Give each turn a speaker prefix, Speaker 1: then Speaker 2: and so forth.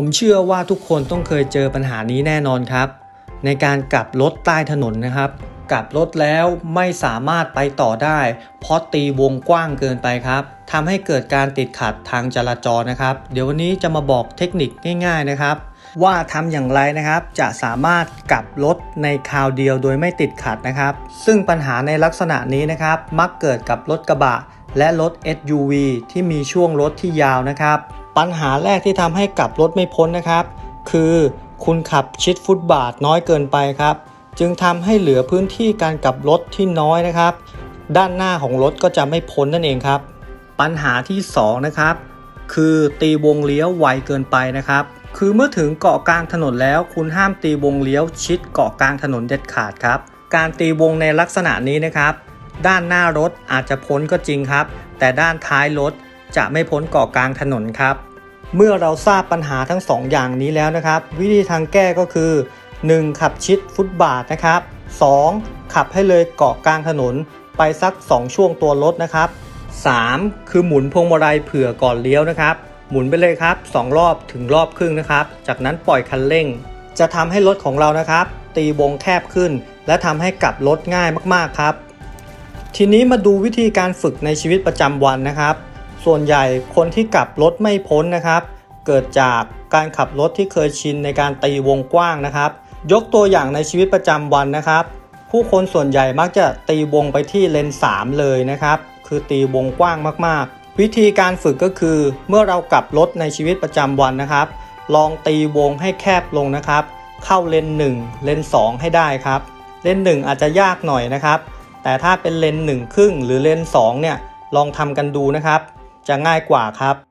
Speaker 1: ผมเชื่อว่าทุกคนต้องเคยเจอปัญหานี้แน่นอนครับ ในการกลับรถใต้ถนนนะครับกลับรถแล้วไม่สามารถไปต่อได้ เพราะตีวงกว้างเกินไปครับทำให้เกิดการติดขัดทางจราจรนะครับ เดี๋ยววันนี้จะมาบอกเทคนิคง่ายๆนะครับ ว่าทำอย่างไรนะครับ จะสามารถกลับรถในคราวเดียวโดยไม่ติดขัดนะครับ ซึ่งปัญหาในลักษณะนี้นะครับ มักเกิดกับรถกระบะ และรถ SUV ที่มีช่วงรถที่ยาวนะครับ ปัญหาแรกที่ทำให้กลับรถไม่พ้นนะครับ คือคุณขับชิดฟุตบาทน้อยเกินไปครับ จึงทำให้เหลือพื้นที่การกลับรถที่น้อยนะครับ ด้านหน้าของรถก็จะไม่พ้นนั่นเองครับ ปัญหาที่สองนะครับ คือตีวงเลี้ยวไวเกินไปนะครับ คือเมื่อถึงเกาะกลางถนนแล้วคุณห้ามตีวงเลี้ยวชิดเกาะกลางถนนเด็ดขาดครับ การตีวงในลักษณะนี้นะครับ ด้านหน้ารถอาจจะพ้นก็จริงครับ แต่ด้านท้ายรถจะไม่พ้นเกาะกลางถนนครับ เมื่อเราทราบปัญหาทั้งสองอย่างนี้แล้วนะครับ วิธีทางแก้ก็คือ 1. ขับชิดฟุตบาทนะครับ 2. ขับให้เลยเกาะกลางถนนไปสัก 2 ช่วงตัวรถนะครับ 3. คือหมุนพวงมาลัยเผื่อก่อนเลี้ยวนะครับ หมุนไปเลยครับ 2 รอบถึงรอบครึ่งนะครับ จากนั้นปล่อยคันเร่ง จะทำให้รถของเรานะครับ ตีวงแคบขึ้น และทำให้กลับรถง่ายมากๆครับ ทีนี้มาดูวิธีการฝึกในชีวิตประจำวันนะครับ ส่วนใหญ่คนที่กลับรถไม่พ้นนะครับ เกิดจากการขับรถที่เคยชินในการตีวงกว้างนะครับ ยกตัวอย่างในชีวิตประจำวันนะครับ ผู้คนส่วนใหญ่มักจะตีวงไปที่เลน 3 เลยนะครับ คือตีวงกว้างมากๆ วิธีการฝึกก็คือเมื่อเรากลับรถในชีวิตประจำวันนะครับ ลองตีวงให้แคบลงนะครับ เข้าเลน 1 เลน 2 ให้ได้ครับ เลน 1 อาจจะยากหน่อยนะครับ แต่ถ้าเป็นเลน 1 ครึ่งหรือเลน 2 เนี่ยลองทำกันดูนะครับ จะง่ายกว่าครับ